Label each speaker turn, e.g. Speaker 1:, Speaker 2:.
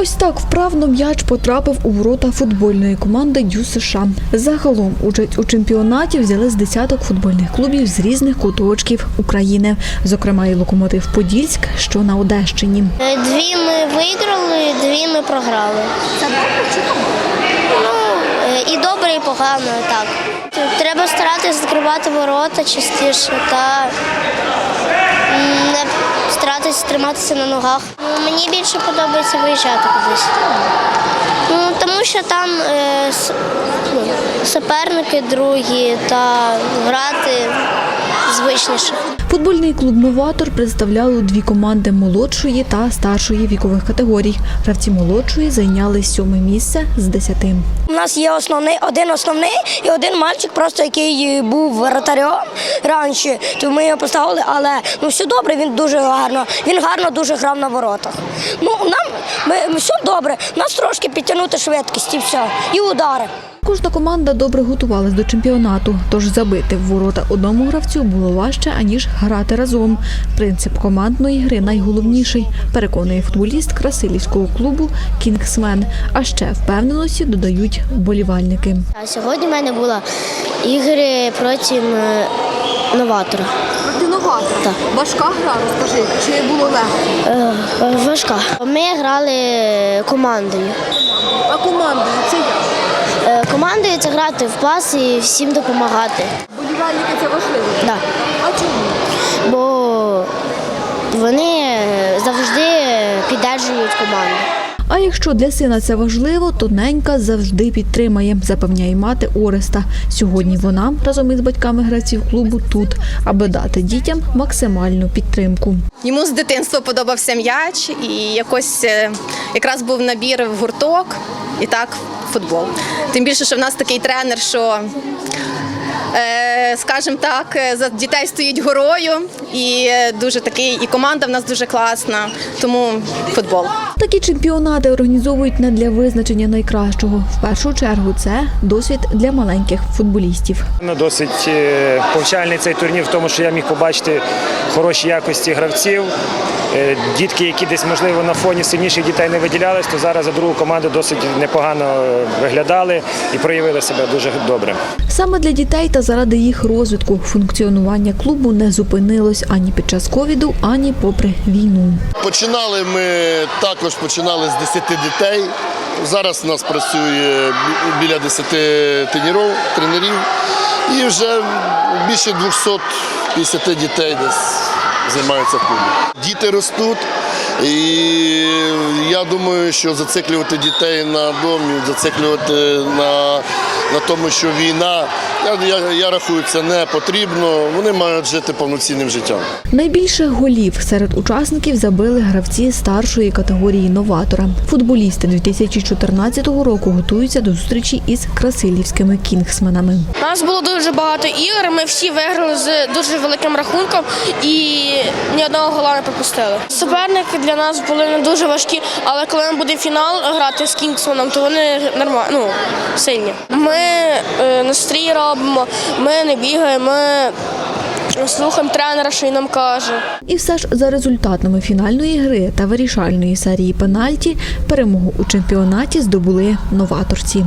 Speaker 1: Ось так вправно м'яч потрапив у ворота футбольної команди Дю США. Загалом участь у чемпіонаті взяли з десяток футбольних клубів з різних куточків України, зокрема і локомотив Подільськ, що на Одещині.
Speaker 2: Е, Дві ми виграли, дві ми програли. Це добре Ну, е, і добре, і погано, так. Треба старатися закривати ворота частіше та старатися триматися на ногах. Ну, Мені більше подобається виїжджати кудись. Ну, тому що там е, ну, суперники другі та грати звичніше.
Speaker 1: Футбольний клуб Новатор представляли дві команди молодшої та старшої вікових категорій. Гравці молодшої зайняли сьоме місце з десяти.
Speaker 3: У нас є основний, один основний і один мальчик, просто який був воротарем раніше, то ми його поставили, але ну все добре, він дуже гарно. Він гарно дуже грав на воротах. Ну нам ми все добре. Нас трошки підтягнути швидкість і все, і удари.
Speaker 1: Кожна команда добре готувалась до чемпіонату, тож забити в ворота одному гравцю було важче, аніж грати разом. Принцип командної гри найголовніший, переконує футболіст Красилівського клубу Кінгсмен. А ще впевненості додають вболівальники.
Speaker 2: Сьогодні в мене були ігри проти новатора.
Speaker 1: Ти новатор.
Speaker 2: Так.
Speaker 1: Важка гра, розкажи, чи було легко?
Speaker 2: Е, Важка. Ми грали командою.
Speaker 1: А команда це як?
Speaker 2: Це грати в пас і всім допомагати.
Speaker 1: Вболівальники це важливо.
Speaker 2: Да.
Speaker 1: А чому?
Speaker 2: Бо вони завжди піддержують команду.
Speaker 1: А якщо для сина це важливо, то ненька завжди підтримає, запевняє мати Ореста. Сьогодні вона разом із батьками гравців клубу тут, аби дати дітям максимальну підтримку.
Speaker 4: Йому з дитинства подобався м'яч, і якось е, якраз був набір в гурток, і так футбол. Тим більше, що в нас такий тренер, що, е, скажімо так, е, за дітей стоїть горою, і е, дуже такий, і команда в нас дуже класна, тому футбол.
Speaker 1: Такі чемпіонати організовують не для визначення найкращого. В першу чергу це досвід для маленьких футболістів.
Speaker 5: Ну, Досить е, повчальний цей турнір в тому, що я міг побачити хороші якості гравців. Дітки, які десь можливо на фоні сильніших дітей не виділялись, то зараз за другу команду досить непогано виглядали і проявили себе дуже добре.
Speaker 1: Саме для дітей та заради їх розвитку функціонування клубу не зупинилось ані під час ковіду, ані попри війну.
Speaker 6: Починали ми також починали з 10 дітей. Зараз у нас працює біля 10 тренерів, і вже більше 250 дітей десь займаються в клубі. Діти ростуть, і я думаю, що зациклювати дітей на домі, зациклювати на, на тому, що війна, я, я, я рахую, це не потрібно. Вони мають жити повноцінним життям.
Speaker 1: Найбільше голів серед учасників забили гравці старшої категорії новатора. Футболісти 2014 року готуються до зустрічі із красилівськими кінгсменами.
Speaker 7: У нас було дуже багато ігор. Ми всі виграли з дуже великим рахунком і ні одного гола не пропустили. Суперники для нас були не дуже важкі, але коли ми буде фінал грати з Кінгсманом, то вони нормально ну, сильні. Ми е, настрій робимо, ми не бігаємо, ми слухаємо тренера, що він нам каже.
Speaker 1: І все ж за результатами фінальної гри та вирішальної серії пенальті перемогу у чемпіонаті здобули новаторці.